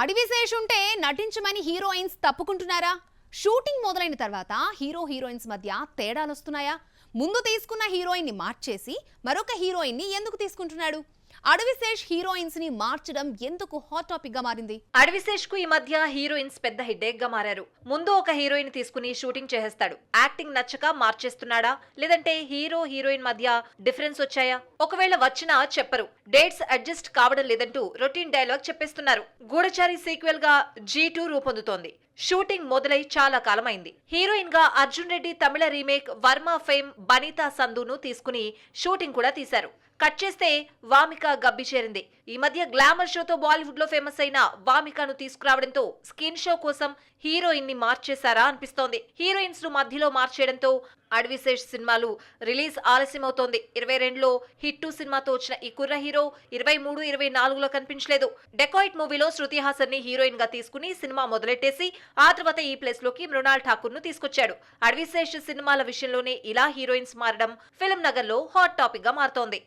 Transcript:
అడవిశేష్ ఉంటే నటించమని heroines తప్పుకుంటున్నారా? Shooting మొదలైన తర్వాత హీరో హీరోయిన్స్ మధ్య తేడాలు వస్తున్నాయా ముందు తీసుకున్న హీరోయిన్ని మార్చేసి మరొక హీరోయిన్ని ఎందుకు తీసుకుంటున్నాడు? అడవిశేష్ హీరోయిన్స్ని మార్చడం ఎందుకు హాట్ టాపిక్గా మారింది? అడవిశేష్కు ఈ మధ్య హీరోయిన్స్ పెద్ద హెడేక్గా మారారు. ముందు ఒక హీరోయిన్ తీసుకుని షూటింగ్ చేసేస్తాడు. యాక్టింగ్ నచ్చక మార్చేస్తున్నాడా? లేదంటే హీరో హీరోయిన్ మధ్య డిఫరెన్స్ వచ్చాయా? ఒకవేళ వచ్చినా చెప్పరు. డేట్స్ అడ్జస్ట్ కావడం లేదంటూ రొటీన్ డైలాగ్ చెప్పేస్తున్నారు. గూఢచారి సీక్వెల్గా జీ టూ రూపొందుతోంది. షూటింగ్ మొదలై చాలా కాలమైంది. హీరోయిన్గా అర్జున్ రెడ్డి తమిళ రీమేక్ వర్మ ఫేమ్ బనీతా సంధును తీసుకుని షూటింగ్ కూడా తీశారు. కట్ చేస్తే వామిక గబ్బి చేరింది. ఈ మధ్య గ్లామర్ షోతో బాలీవుడ్లో ఫేమస్ అయిన వామికను తీసుకురావడంతో స్కిన్ షో కోసం హీరోయిన్ని మార్చేశారా అనిపిస్తోంది. హీరోయిన్స్ను మధ్యలో మార్చేయడంతో అడ్విశేష్ సినిమాలు రిలీజ్ ఆలస్యమవుతోంది. ఇరవై రెండులో హిట్టు సినిమాతో వచ్చిన ఈ కుర్ర హీరో ఇరవై మూడు ఇరవై నాలుగులో కనిపించలేదు. డెకాయిట్ మూవీలో శృతి హాసన్ని హీరోయిన్గా తీసుకుని సినిమా మొదలెట్టేసి ఆ తర్వాత ఈ ప్లేస్లోకి మృణాల్ ఠాకూర్ను తీసుకొచ్చాడు అడ్విశేష్ సినిమాల విషయంలోనే ఇలా హీరోయిన్స్ మారడం ఫిల్మ్ నగర్లో హాట్ టాపిక్గా మారుతోంది.